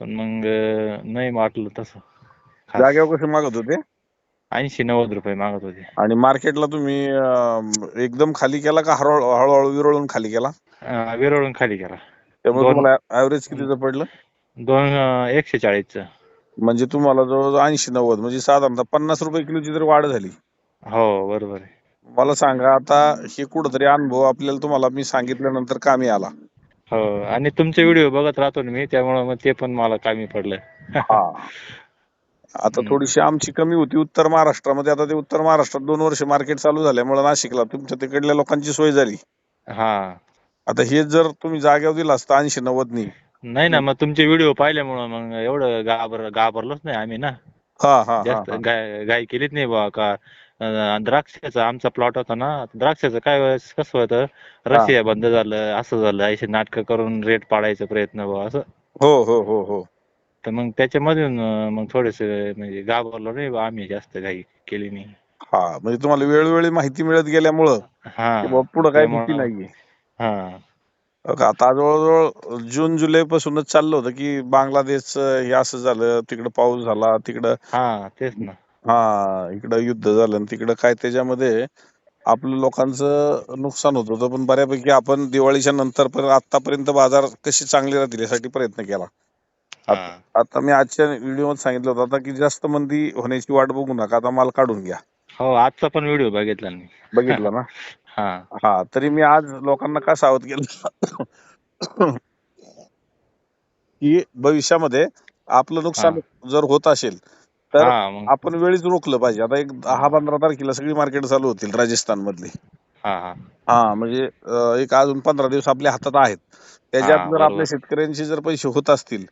पण मग नाही वाटलं तसं. जागेवर कसे मागत होते? ऐंशी नव्वद रुपये मागत होते. आणि मार्केटला तुम्ही अं, एकदम खाली केला का हळूहळू हळूहळू विरळून खाली केला? अं, विरळून खाली केला. त्यामुळे दोन- तुम्हाला ऍव्हरेज कितीचं पडलं? दोन अं, एकशे चाळीसचं. म्हणजे तुम्हाला जवळजवळ ऐंशी नव्वद म्हणजे साधारणतः पन्नास रुपये किलोची तरी वाढ झाली. हो बरोबर आहे. मला सांगा आता हे कुठंतरी अनुभव आपल्याला तुम्हाला मी सांगितल्यानंतर कामी आला. हो आणि तुमचे व्हिडिओ बघत राहतो ना मी त्यामुळे मग ते पण मला कामी पडलं हा. आता थोडीशी आमची कमी होती उत्तर महाराष्ट्रामध्ये आता ते उत्तर महाराष्ट्रात दोन वर्ष मार्केट चालू झाल्यामुळे नाशिकला तुमच्या तिकडल्या लोकांची सोय झाली. हा. आता हे जर तुम्ही जागेवर दिला असता ऐंशी नव्वद नी. नाही ना मग तुमचे व्हिडिओ पाहिल्यामुळं मग एवढं घाबर घाबरलोच नाही आम्ही ना. हा हा हा जास्त हा. गाय गाय केलीच नाही बा का. द्राक्षाचा आमचा प्लॉट होता ना द्राक्षाचं काय वेळेस कसं होतं रशिया बंद झालं असं झालं असे नाटकं करून रेट पाडायचा प्रयत्न बा असं. हो हो हो हो. तर मग त्याच्यामधून अं, मग थोडेसे म्हणजे घाबरलो बा आम्ही जास्त घाई केली नाही. हा म्हणजे तुम्हाला वेळोवेळी माहिती मिळत गेल्यामुळं हा पुढं काय त्यामुळं- भीती नाहीये. हा. आता जवळजवळ जून जुलै पासूनच चाललं होतं की बांगलादेश हे असं झालं तिकडं पाऊस झाला तिकडं हा तेच ना. हा इकडं युद्ध झालं आणि तिकडं काय त्याच्यामध्ये आपल्या लोकांचं नुकसान होत होतं पण बऱ्यापैकी आपण दिवाळीच्या नंतर पण आतापर्यंत बाजार कसे चांगले राहतील यासाठी प्रयत्न केला. हा. आता मी आजच्या व्हिडिओमध्ये सांगितलं होतं आता की जास्त मंदी होण्याची वाट बघू नका आता माल काढून घ्या. हो आजचा पण व्हिडिओ बघितला मी. बघितलं ना? हा. हा तरी मी आज लोकांना का सावध केलं? की भविष्यामध्ये आपलं नुकसान जर होत असेल तर हा मग आपण वेळीच रोखलं पाहिजे. आता एक दहा पंधरा तारखेला सगळी मार्केट चालू होतील राजस्थान मधली हा हा. हा म्हणजे अं, एक अजून पंधरा दिवस आपल्या हातात आहेत. त्याच्यात जर बरोबर. आपल्या शेतकऱ्यांचे जर पैसे होत असतील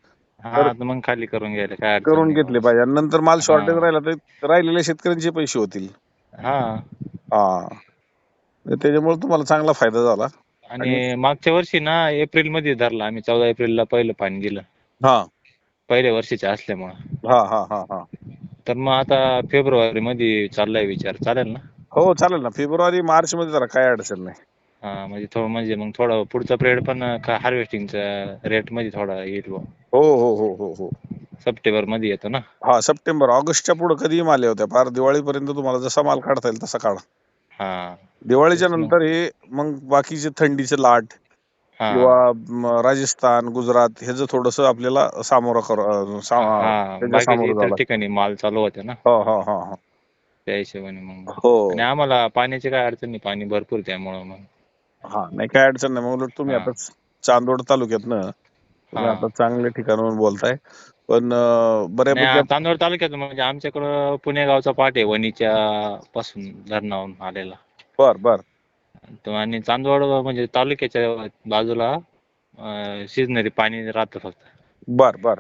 हा तर मग खाली करून घ्यायला काय अडचण करून नाही. घेतले पाहिजे. आणि नंतर माल शॉर्टेज हा. राहिला तर राहिलेल्या शेतकऱ्यांचे पैसे होतील. हा. हा. त्याच्यामुळे तुम्हाला चांगला फायदा झाला. आणि मागच्या वर्षी ना एप्रिलमध्ये धरला आम्ही. चौदा एप्रिलला पहिलं पाणी दिलं. हा. पहिल्या वर्षीच्या असल्यामुळं. हा हा हा हा. तर मग आता फेब्रुवारी मध्ये चाललाय विचार. चालेल ना? हो चालेल ना. फेब्रुवारी मार्च मध्ये जरा काय अडचण नाही. हा म्हणजे थोडं म्हणजे मग थोडं पुढचा पिरियड पण हार्वेस्टिंगचा रेटमध्ये थोडा येईल बुवा. हो हो हो हो हो. सप्टेंबरमध्ये येतो ना? हा सप्टेंबर. ऑगस्टच्या पुढे कधीही माल येऊ फार दिवाळीपर्यंत तुम्हाला जसा माल काढता येईल तसा काढा. हा. दिवाळीच्या. नंतर हे मग बाकीचे थंडीचे लाट हा. किंवा राजस्थान गुजरात ह्याचं थोडस आपल्याला सामोरं कर अं, सा- हा त्याच्या बाकीच्या सामोरं इतर ठिकाणी माल चालू होते ना? हो हो हो हो. त्या हिशोबाने मग. हो. आणि आम्हाला पाण्याची काय अडचण नाही पाणी भरपूर त्यामुळं मग. हा नाही काय अडचण नाही. मग उलट तुम्ही हा. आता चांदोड तालुक्यात ना तुम्ही हा. आता चांगल्या ठिकाणावरून बोलताय. पण अं, बऱ्यापैकी नाही, तालुक्यात म्हणजे आमच्याकडं पुणे गावचा पाट आहे वणीच्या पासून धरणावरून आलेला. बर बर. तो आणि चांदवड म्हणजे तालुक्याच्या बाजूला अं, शिजणारी पाणी राहतं फक्त. बर बर.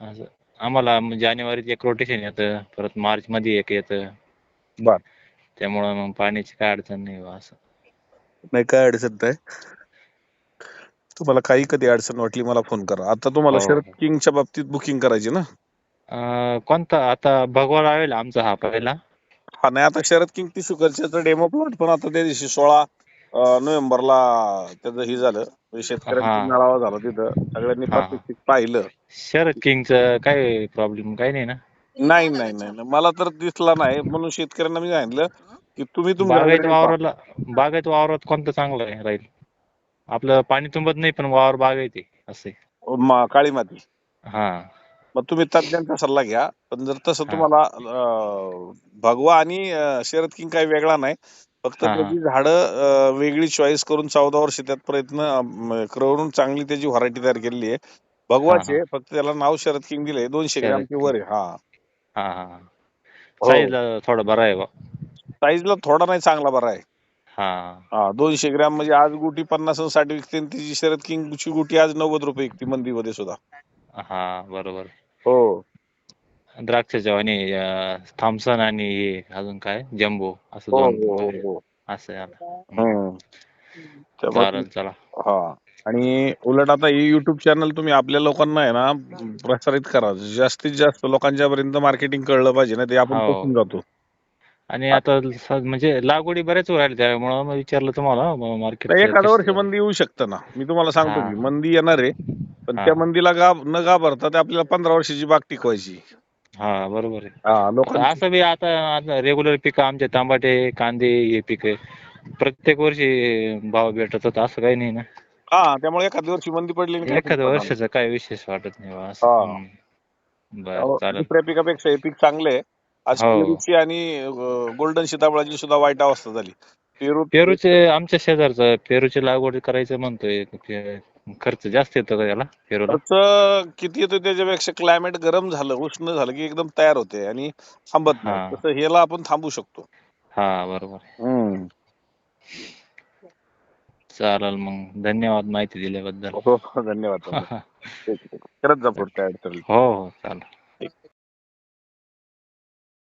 असं. आम्हाला म्हणजे जानेवारीत एक रोटेशन येतं परत मार्च मध्ये एक येतं. बर. त्यामुळं मग पाण्याची काय अडचण नाही बा असं. नाही काय अडचण नाही. तुम्हाला काही कधी अडचण वाटली मला फोन करा. आता तुम्हाला हो. शरद किंगच्या बाबतीत बुकिंग करायची ना? अं, कोणता? आता भगवा राहील आमचा हा पहिला. हा नाही आता शरद किंग टिश्यू कल्चरचा डेमो प्लॉट पण आता त्या दिवशी सोळा नोव्हेंबरला त्याचं हे झालं. म्हणजे शेतकऱ्यांचा. मेळावा झाला तिथं. सगळ्यांनी हा. प्रात्यक्षिक पाहिलं. शरद किंगचं काय प्रॉब्लेम काही नाही ना? नाही नाही नाही नाही. मला तर दिसला नाही. म्हणून शेतकऱ्यांना मी सांगितलं की तुम्ही तुमच्या बागायत पहा. वावराला बागायत वावरात कोणतं चांगलं आहे राहील? आपलं पाणी तुंबत नाही पण वावर बागायत आहे असे काळी माती. हा. मग तुम्ही तज्ञांचा सल्ला घ्या. पण जर तसं हा. तुम्हाला अं, भगवा आणि अं, शरद किंग काही वेगळा नाही. फक्त हा, हा. त्याची झाडं अं, वेगळी चॉईस करून चौदा वर्ष त्यात प्रयत्न अं, करून चांगली त्याची व्हरायटी तयार केलेली आहे. भगवाचे फक्त त्याला नाव शरद किंग दिले दोनशे शरद ग्रॅमचे वर आहे. हा. हा हा हो. साईज थोडं बरं आहे बा. साईजला थोडा नाही चांगला बरा आहे. हा. हा दोनशे ग्रॅम म्हणजे आज गुटी पन्नास आणि साठ विकते आणि तिची शरद किंगची गुटी आज नव्वद रुपये विकते मंदीमध्ये सुद्धा. हा बरोबर. हो द्राक्षाच्या आणि थॉम्सन आणि हे अजून काय जम्बो असं हो दोन हो आहे. हो असं आहे आता. हम्म. चालेल चला हा आणि उलट आता हे युट्यूब चॅनल तुम्ही आपल्या लोकांना आहे ना प्रसारित करा जास्तीत जास्त लोकांच्या पर्यंत मार्केटिंग कळलं पाहिजे ना ते आपण हो. जातो आणि आता स- म्हणजे लागवडी बऱ्याच राहिल्या त्यामुळं मग विचारलं तुम्हाला मार्केट एखाद्या वर्षी मंदी येऊ शकतं ना मी तुम्हाला सांगतो हा. की मंदी येणार आहे पण हा. त्या मंदीला न घाबरता ते आपल्याला पंधरा वर्षाची बाग टिकवायची हा बरोबर आहे हा असं बी आता रेग्युलर पीक आमचे तांबाटे कांदे हे पीक प्रत्येक वर्षी भाव भेटत होता असं काही नाही ना हा त्यामुळे एखाद्या वर्षी मंदी पडली आणि काय एखाद्या पडणार? वर्षाचं काय विशेष वाटत नाही बा असं. हा. हम्म. बरं त्यामुळे चालेल दुसऱ्या पिकापेक्षा हे पीक चांगले आहे आज हो. पेरूची आणि गोल्डन सीताफळाची सुद्धा वाईट अवस्था झाली पेरू पेरूचे आमच्या शेजारचं पेरूची लागवड करायचं म्हणतोय खर्च जास्त येतो का त्याला पेरूला खर्च किती येतो त्याच्यापेक्षा क्लायमेट गरम झालं उष्ण झालं की एकदम तयार होते आणि थांबत नाही. हा. तसं ह्याला आपण थांबू शकतो. हा बरोबर आहे. चालेल मग. धन्यवाद माहिती दिल्याबद्दल. हो धन्यवाद. ठीक आहे. करत जा पुढच्या अडचणी हो हो चालेल.